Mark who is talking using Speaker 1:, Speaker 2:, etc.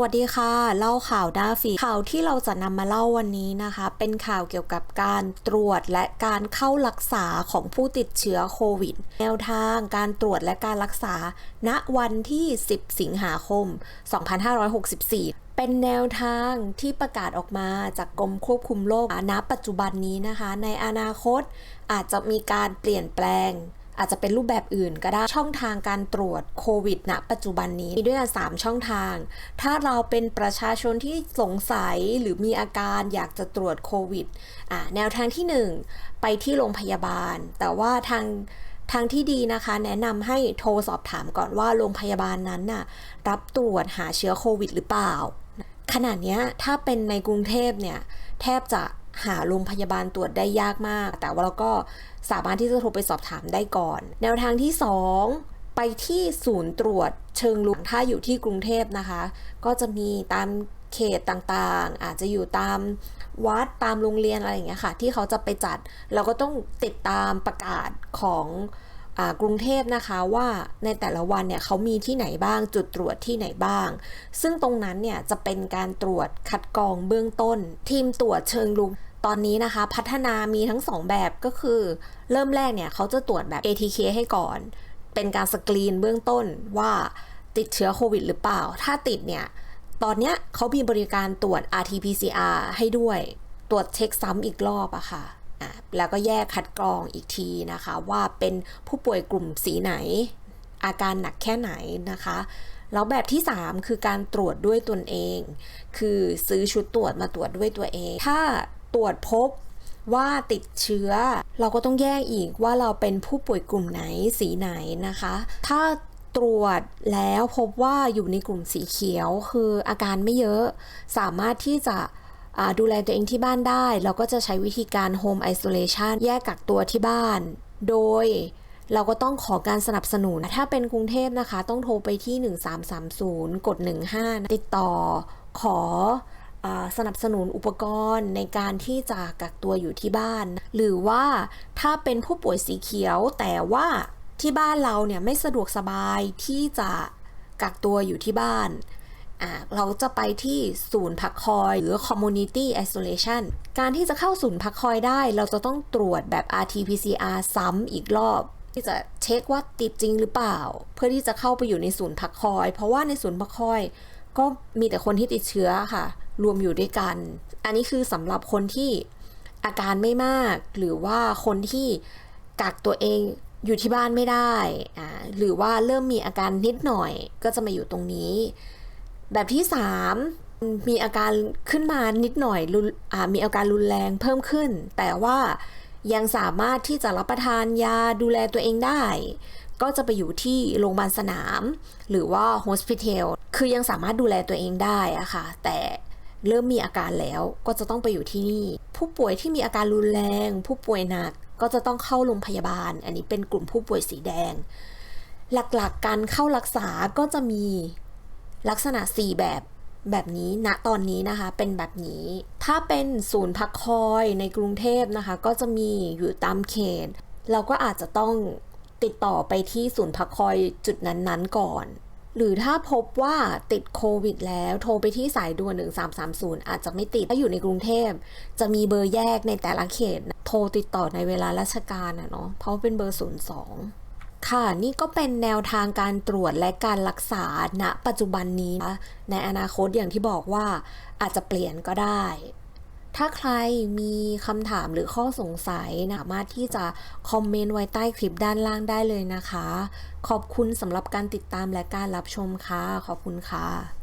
Speaker 1: วัสดีค่ะ เล่าข่าวด้าฟีข่าวที่เราจะนำมาเล่าวันนี้นะคะ เป็นข่าวเกี่ยวกับการตรวจและการเข้ารักษาของผู้ติดเชื้อโควิด แนวทางการตรวจและการรักษา ณวันที่ 10 สิงหาคม 2564เป็นแนวทางที่ประกาศออกมาจากกรมควบคุมโรคณปัจจุบันนี้นะคะ ในอนาคตอาจจะมีการเปลี่ยนแปลง อาจจะเป็นรูปแบบอื่นก็ได้ ช่องทางการตรวจโควิดณปัจจุบันนี้มีด้วยกัน3ช่องทาง ถ้าเราเป็นประชาชนที่สงสัยหรือมีอาการอยากจะตรวจโควิดอ่าแนวทางที่ 1 ไปที่โรงพยาบาล แต่ว่าทางทางที่ดีนะคะ แนะนำให้โทรสอบถามก่อนว่าโรงพยาบาลนั้นน่ะรับตรวจหาเชื้อโควิดหรือเปล่าขนาดนี้ถ้าเป็นในกรุงเทพเนี่ย แทบจะ หาโรงพยาบาลตรวจได้ยากมาก แต่ว่าเราก็สามารถที่จะโทรไปสอบถามได้ก่อน แนวทางที่ 2 ไปที่ศูนย์ตรวจเชิงลุกถ้าอยู่ที่กรุงเทพนะคะ ก็จะมีตามเขตต่างๆ อาจจะอยู่ตามวัดตามโรงเรียนอะไรอย่างเงี้ยค่ะ ที่เขาจะไปจัด เราก็ต้องติดตามประกาศของ กรุงเทพนะคะว่าในแต่ละวันเนี่ยเขามีที่ไหนบ้างจุดตรวจที่ไหนบ้าง ซึ่งตรงนั้นเนี่ยจะเป็นการตรวจคัดกรองเบื้องต้น ทีมตรวจเชิงลุกตอนนี้นะคะ พัฒนามีทั้ง 2 แบบก็คือ เริ่มแรกเนี่ยเขาจะตรวจแบบ ATK ให้ก่อน เป็นการสกรีนเบื้องต้นว่าติดเชื้อโควิดหรือเปล่า ถ้าติดเนี่ย ตอนเนี้ยเขามีบริการตรวจ RT-PCR ให้ด้วย ตรวจเช็คซ้ำอีกรอบอะคะ่ะ แล้วก็แยกคัดกรองอีกทีนะคะ ว่าเป็นผู้ป่วยกลุ่มสีไหน อาการหนักแค่ไหนนะคะแล้วแบบที่ 3 คือการตรวจด้วยตนเอง คือซื้อชุดตรวจมาตรวจด้วยตัวเอง ถ้าตรวจพบว่าติดเชื้อ เราก็ต้องแยกอีกว่าเราเป็นผู้ป่วยกลุ่มไหนสีไหนนะคะ ถ้าตรวจแล้วพบว่าอยู่ในกลุ่มสีเขียว คืออาการไม่เยอะ สามารถที่จะ ดูแลตัวเองที่บ้านได้ เราก็จะใช้วิธีการ Home Isolation แยกกักตัวที่บ้าน โดยเราก็ต้องขอการสนับสนุน ถ้าเป็นกรุงเทพนะคะ ต้องโทรไปที่ 1330 กด 15 ติดต่อขอสนับสนุนอุปกรณ์ในการที่จะกักตัวอยู่ที่บ้าน หรือว่าถ้าเป็นผู้ป่วยสีเขียว แต่ว่าที่บ้านเราเนี่ยไม่สะดวกสบายที่จะกักตัวอยู่ที่บ้าน เราจะไปที่ศูนย์พักคอย หรือ community isolation การที่จะเข้าศูนย์พักคอยได้ เราจะต้องตรวจแบบ RT-PCR ซ้ำอีกรอบ ที่จะเช็คว่าติดจริงหรือเปล่า เพื่อที่จะเข้าไปอยู่ในศูนย์พักคอย เพราะว่าในศูนย์พักคอย ก็มีแต่คนที่ติดเชื้อค่ะ รวมอยู่ด้วยกัน อันนี้คือสำหรับคนที่อาการไม่มาก หรือว่าคนที่กักตัวเองอยู่ที่บ้านไม่ได้ หรือว่าเริ่มมีอาการนิดหน่อยก็จะมาอยู่ตรงนี้ แบบที่ 3 มีอาการขึ้นมานิดหน่อยมีอาการรุนแรงเพิ่มขึ้น แต่ว่ายังสามารถที่จะรับประทานยาดูแลตัวเองได้ ก็จะไปอยู่ที่โรงพยาบาลสนาม หรือว่าโฮสพิทอลคือยังสามารถดูแลตัวเองได้อะค่ะ แต่เริ่มมีอาการแล้วก็จะต้องไปอยู่ที่นี่ ผู้ป่วยที่มีอาการรุนแรง ผู้ป่วยหนักก็จะต้องเข้าโรงพยาบาล อันนี้เป็นกลุ่มผู้ป่วยสีแดง หลักๆกการเข้ารักษาก็จะมี ลักษณะ 4 แบบแบบนี้ณนะตอนนี้นะคะเป็นแบบนี้ ถ้าเป็นศูนย์พักคอยในกรุงเทพนะคะ ก็จะมีอยู่ตามเขต เราก็อาจจะต้องติดต่อไปที่ศูนย์พักคอยจุดนั้นๆก่อน หรือถ้าพบว่าติดโควิดแล้วโทรไปที่สายด่วน 1330 อาจจะไม่ติด ถ้าอยู่ในกรุงเทพ จะมีเบอร์แยกในแต่ละเขต โทรติดต่อในเวลาราชการนะเนาะเพราะเป็นเบอร์ 02 ค่ะ นี่ก็เป็นแนวทางการตรวจและการรักษาณปัจจุบันนี้ ในอนาคตอย่างที่บอกว่าอาจจะเปลี่ยนก็ได้ ถ้าใครมีคำถามหรือข้อสงสัยสามารถที่จะคอมเมนต์ไว้ใต้คลิปด้านล่างได้เลยนะคะ ขอบคุณสำหรับการติดตามและการรับชมค่ะ ขอบคุณค่ะ